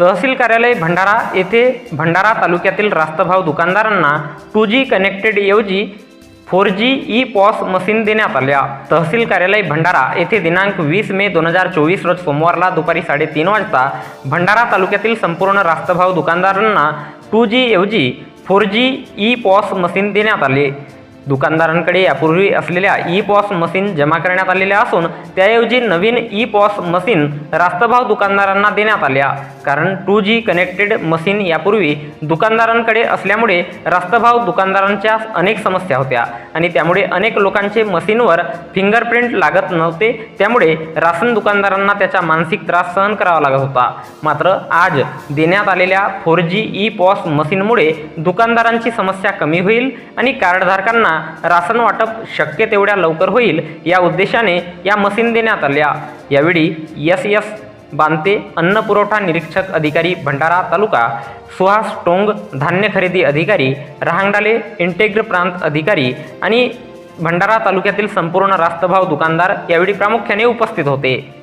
तहसील कार्यालय भंडारा येथे भंडारा तालुक्यातील रास्तभाव दुकानदारांना टू जी कनेक्टेड ऐवजी four G E POS machine देण्यात आल्या. तहसील कार्यालय भंडारा येथे दिनांक वीस मे दोन हजार चोवीस रोज सोमवारला दुपारी साडेतीन वाजता भंडारा तालुक्यातील संपूर्ण रास्तभाव दुकानदारांना टू जी ऐवजी four G E POS machine देण्यात आले. दुकानदारांकडे यापूर्वी असलेल्या ई पॉस मशीन जमा करण्यात आलेल्या असून त्याऐवजी नवीन ई पॉस मशीन रास्तभाव दुकानदारांना देण्यात आल्या. कारण टू जी कनेक्टेड मशीन यापूर्वी दुकानदारांकडे असल्यामुळे रास्तभाव दुकानदारांच्या अनेक समस्या होत्या आणि त्यामुळे अनेक लोकांचे मशीनवर फिंगरप्रिंट लागत नव्हते. त्यामुळे राशन दुकानदारांना त्याचा मानसिक त्रास सहन करावा लागत होता. मात्र आज देण्यात आलेल्या फोर जी ई पॉस मशीनमुळे दुकानदारांची समस्या कमी होईल आणि कार्डधारकांना राशन वाटप शक्य तेवढ्या लवकर होईल या उद्देशाने या मशीन देण्यात आल्या. यावेळी एस एस बांते अन्न पुरवठा निरीक्षक अधिकारी भंडारा तालुका सुहास टोंग धान्य खरेदी अधिकारी रहांगडाले इंटेग्र प्रांत अधिकारी आणि भंडारा तालुक्यातील संपूर्ण रास्तभाव दुकानदार यावेळी प्रामुख्याने उपस्थित होते.